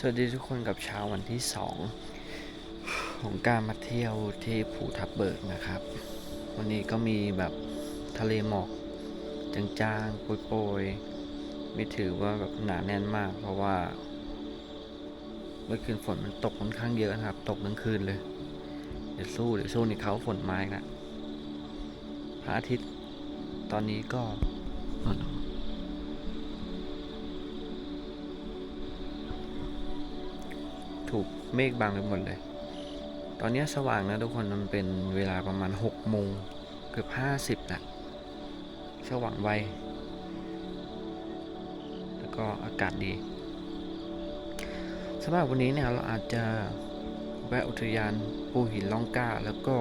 สวัสดีทุกคนกับเช้าวันที่สองของการมาเที่ยวที่ภูทับเบิกนะครับ วันนี้ก็มีแบบทะเลหมอกจางๆโปรยๆไม่ถือว่าแบบหนาแน่นมาก เพราะว่าเมื่อคืนฝนมันตกค่อนข้างเยอะนะครับ ตกทั้งคืนเลย เดี๋ยวสู้เดี๋ยวสู้นี่เขาฝนไม้นะพระอาทิตย์ตอนนี้ก็ ถูกเมฆบังไปหมดเลย ตอนนี้สว่างนะทุกคนมันเป็นเวลาประมาณ6โมงเกือบ50นะสว่างไว แล้วก็อากาศดีสำหรับวันนี้เนี่ยเราอาจจะแวะอุทยานปูหินล่องก้า แล้วก็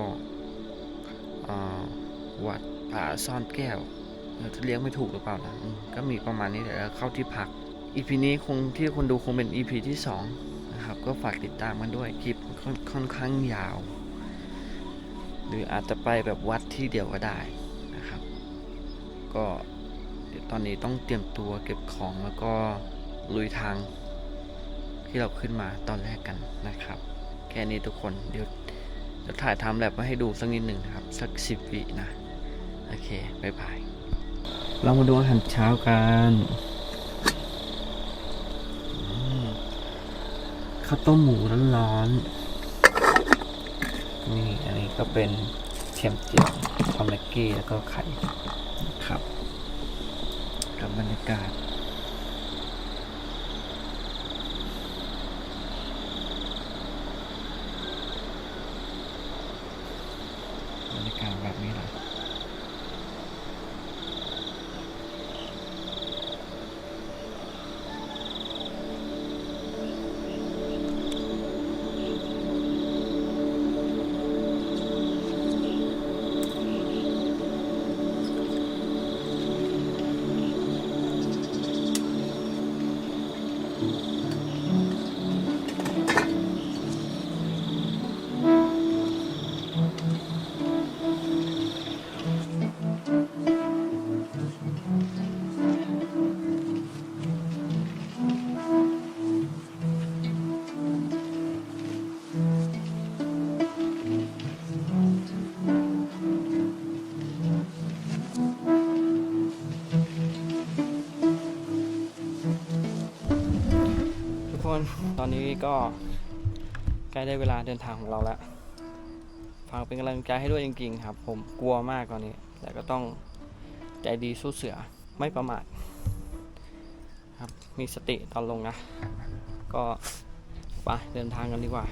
วัดผาซ่อนแก้วเราจะเลี้ยงไม่ถูกหรือเปล่านะก็มีประมาณนี้เดี๋ยวเราเข้าที่พักอีพีนี้คงที่คนดูคงเป็น EP ที่สอง นะครับ ก็ฝากติดตามกันด้วยคลิปค่อนข้างยาว หรืออาจจะไปแบบวัดที่เดียวก็ได้นะครับ ก็เดี๋ยวตอนนี้ต้องเตรียมตัวเก็บของแล้วก็ลุยทางที่เราขึ้นมาตอนแรกกันนะครับ แค่นี้ทุกคนเดี๋ยวจะถ่ายทำแบบมาให้ดูสักนิดหนึ่งนะครับ สักสิบวินะ โอเคบายบาย เรามาดูอาหารเช้ากันอืม ข้าวต้มหมูร้อนๆนี่อันนี้ก็เป็นเทียมเจียวคอมเมกกี้แล้วก็ไข่ครับกับบรรยากาศ อนนี้ก็ใกล้ได้เวลาเดินทางของเราแล้วฝากเป็นกำลังใจให้ด้วยจริงๆครับ ผมกลัวมากตอนนี้ แต่ก็ต้องใจดีสู้เสือไม่ประมาทครับมีสติตอนลงนะ ก็ไปเดินทางกันดีกว่า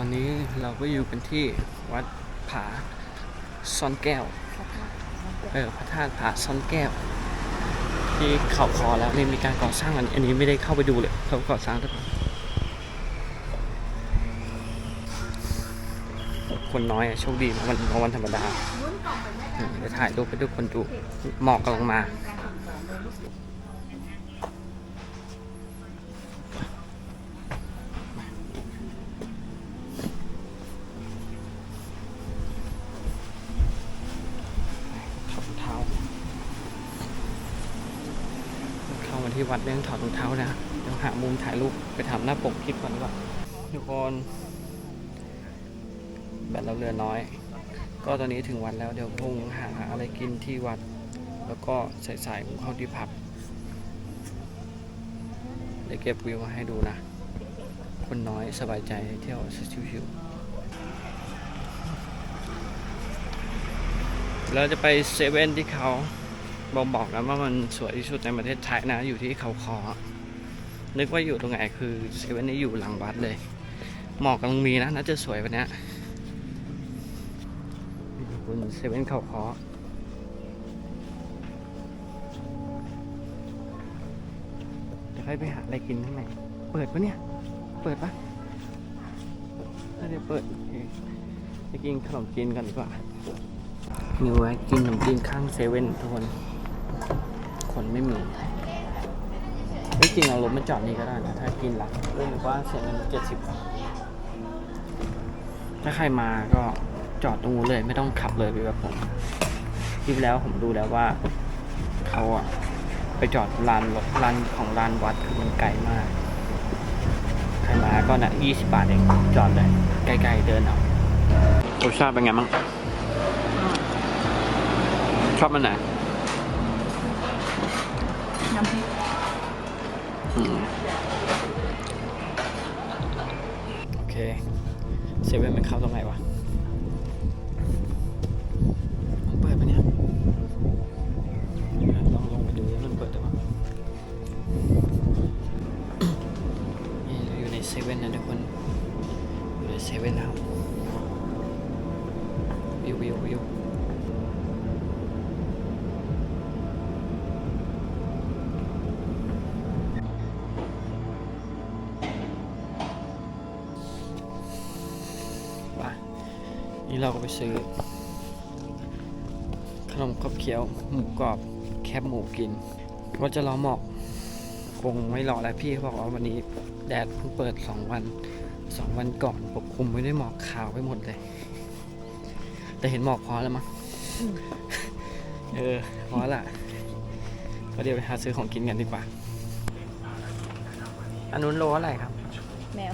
อนนี้เราก็อยู่กันที่วัดผาซ่อนแก้ว เออพระธาตุผาซ่อนแก้ว ที่เขาคอแล้วนี่มีการก่อสร้างอันอันนี้ไม่ได้เข้าไปดูเลยเขาก่อสร้างหรือเปล่าคนน้อยอะโชคดีนะวันวันธรรมดาอืมเดี๋ยวถ่ายรูปไปด้วยคนดูหมอกกำลังมา ถอดรองเท้า ที่วัดเรื่องถอดรองเท้านะเดี๋ยวหามุมถ่ายรูปไปทำหน้าปกคลิปก่อนดีกว่าทุกคนแบตเราเหลือน้อย ก็ตอนนี้ถึงวัดแล้วเดี๋ยวคงหาอะไรกินที่วัด แล้วก็สายๆของเข้าที่พักเดี๋ยวเก็บวิวมาให้ดูนะ คนน้อยสบายใจเที่ยวชิวๆเราจะไปเซเว่นที่เขา บอกบอกนะว่ามันสวยที่สุดในประเทศไทยนะ อยู่ที่เขาคอ นึกว่าอยู่ตรงไหนคือเซเว่นนี้อยู่หลังวัดเลย หมอกกำลังมีนะน่าจะสวยวันนี้คุณเซเว่นเขาคอเดี๋ยวค่อยไปหาอะไรกินข้างในเปิดปะเนี่ย เปิดปะถ้าเดี๋ยวเปิดไปกินขนมจีนกันดีกว่ามีแวะกินขนมจีนข้างเซเว่นทุกคน คนไม่มีไม่จริงเอารถมาจอดนี่ก็ได้นะถ้ากินหลังเรื่องว่าเสียเงินเจ็ดสิบบาทถ้าใครมาก็จอดตรงนู้นเลย ไม่ต้องขับเลยไปแบบผมที่แล้วผมดูแล้วว่าเขาอะไปจอดลานรถลานของลานวัดคือมันไกลมากใครมาก็นะยี่สิบบาทเองจอดเลยใกล้ๆเดินเอารสชาติเป็นไงบ้างชอบมันไหน น้ำพริกโอเคเซเว่นมันเข้าตรงไหนวะมันเปิดปะเนี่ยลองลงไปดูมันเปิดหรือเปล่านี่เราอยู่ในเซเว่นนะทุกคนอยู่ในเซเว่นแล้ววิววิววิว เราก็ไปซื้อ ขนมขบเคี้ยวหมูกรอบแคบหมูกินว่าจะรอหมอกคงไม่รอแล้วพี่เขาบอกว่าวันนี้แดดเพิ่งเปิดสองวันสองวันก่อนปกคลุมไม่ได้หมอกขาวไปหมดเลย แต่เห็นหมอกพอแล้วมั้งเออพอละก็เดี๋ยวไปหาซื้อของกินกันดีกว่า อันนู้นโลอะไรครับ แมว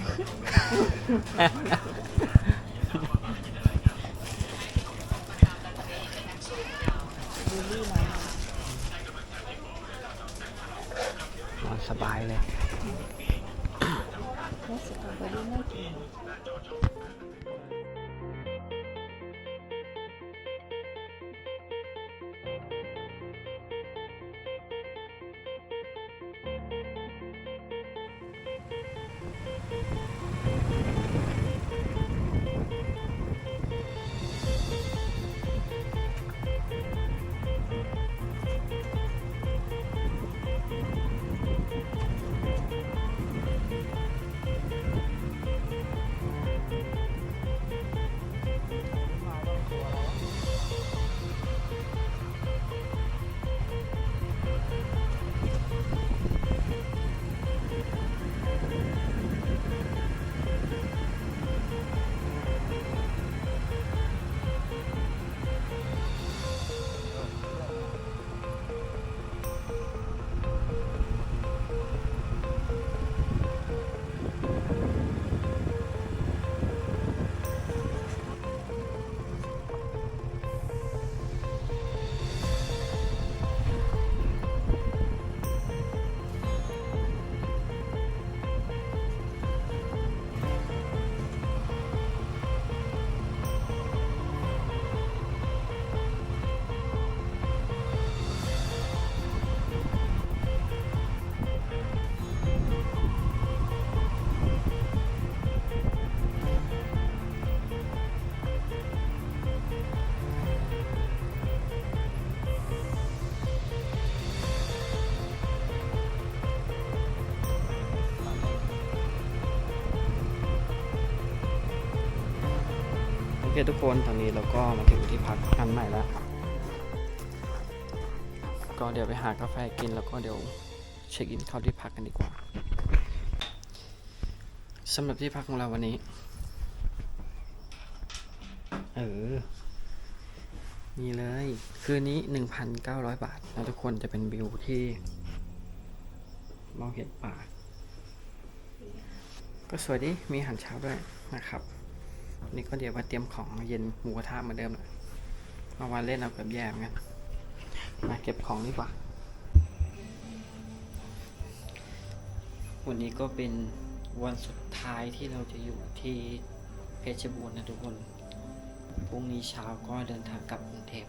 คทุกคนตอนนี้เราก็มาถึงที่พักอันใหม่แล้ว ก็เดี๋ยวไปหากาแฟกินแล้วก็เดี๋ยวเช็คอินเข้าที่พักกันดีกว่าสำหรับที่พักของเราวันนี้ เออ นี่เลย คืนนี้ 1,900 บาทแล้วทุกคนจะเป็นวิวที่ มองเห็นป่า ก็สวยดี มีอาหารเช้าด้วยนะครับ นี่ก็เดี๋ยวมาเตรียมของเย็นหมูกระทะเหมือนเดิมแหละเมาวันเล่นเอาแบบแย่เหมือนกันมาเก็บของดีกว่า วันนี้ก็เป็นวันสุดท้ายที่เราจะอยู่ที่เพชรบูรณ์นะทุกคน พรุ่งนี้เช้าก็เดินทางกลับกรุงเทพ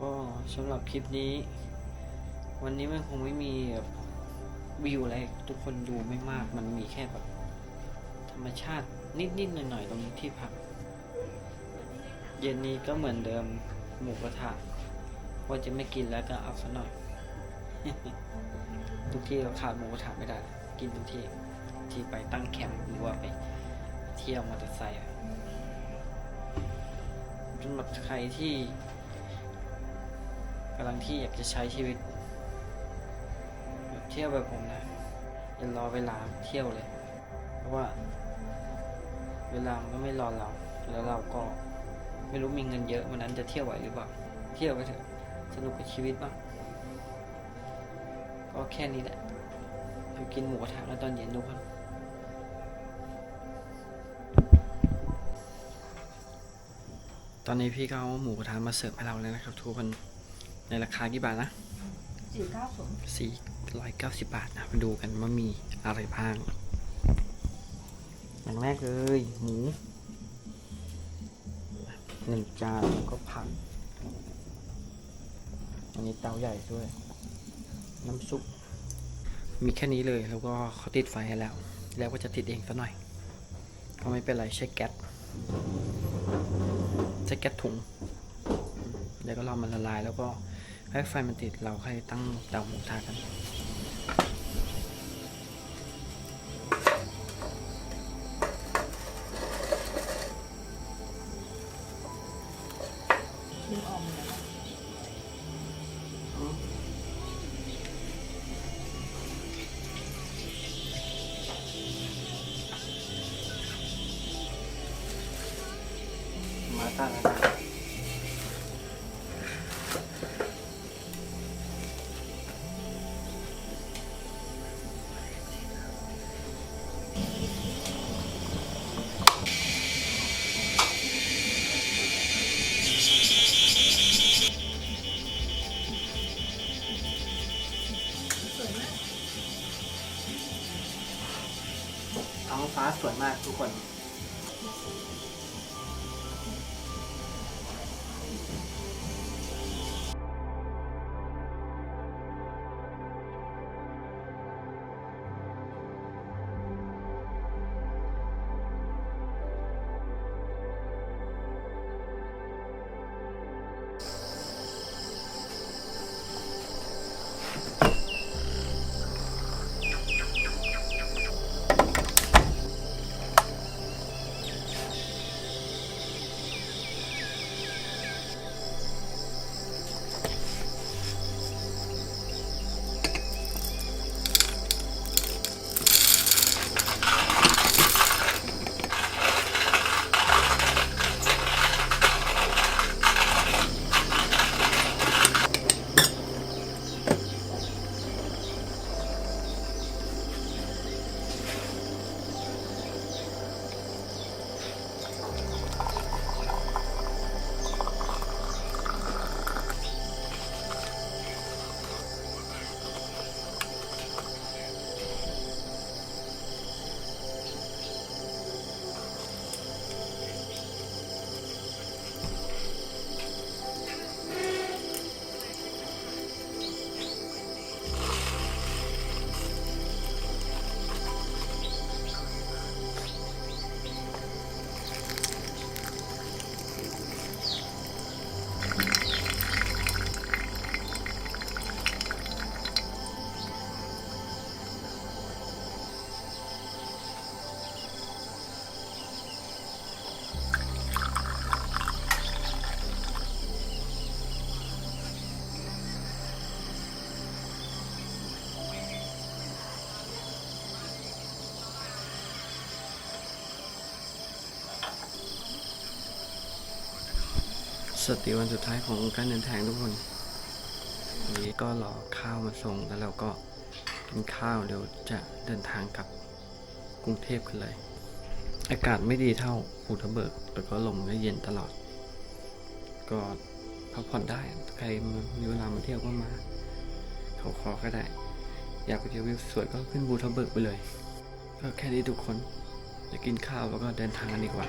ก็สำหรับคลิปนี้ วันนี้มันคงไม่มีวิวอะไรทุกคนดูไม่มาก มันมีแค่แบบ ธรรมชาตินิดๆหน่อยๆตรงที่พัก เย็นนี้ก็เหมือนเดิมหมูกระทะว่าจะไม่กินแล้วก็เอาซะหน่อยทุกที่เราขาดหมูกระทะไม่ได้ กินทุกที่ที่ไปตั้งแคมป์หรือว่าไปเที่ยวมอเตอร์ไซค์สำหรับใครที่กำลังที่อยากจะใช้ชีวิตแบบเที่ยวแบบผมนะอย่ารอเวลาเที่ยวเลย เพราะว่า เวลามันก็ไม่รอเรา แล้วเราก็ไม่รู้มีเงินเยอะวันนั้นจะเที่ยวไหวหรือเปล่า เที่ยวไปเถอะสนุกกับชีวิตบ้างก็แค่นี้แหละไปกินหมูกระทะแล้วตอนเย็นทุกคนตอนนี้พี่ก็เอาหมูกระทะมาเสิร์ฟให้เราแล้วนะครับทุกคน ในราคากี่บาทนะสี่เก้าศูนย์490บาทนะ มาดูกันว่ามีอะไรบ้าง อย่างแรกเลยหมูหนึ่งจานแล้วก็ผักอันนี้เตาใหญ่ด้วย น้ำซุป มีแค่นี้เลยแล้วก็เขาติดไฟให้แล้ว แล้วก็จะติดเองซะหน่อยก็ไม่เป็นไรใช้แก๊สใช้แก๊สถุงเดี๋ยวก็รอมันละลายแล้วก็ให้ไฟมันติดเราค่อยตั้งเตาหมูทะกัน ดึงออกหมด ฟ้าสวยมากทุกคน สวัสดีวันสุดท้ายของการเดินทางทุกคนวันนี้ก็รอข้าวมาส่งแล้วเราก็กินข้าวเดี๋ยวจะเดินทางกลับกรุงเทพกันเลย อากาศไม่ดีเท่าภูทับเบิกแล้วก็ลมก็เย็นตลอด ก็พักผ่อนได้ใครมีเวลามาเที่ยวก็มาเขาคอก็ได้ อยากไปเที่ยววิวสวยก็ขึ้นภูทับเบิกไปเลย ก็แค่นี้ทุกคนจะกินข้าวแล้วก็เดินทางกันดีกว่า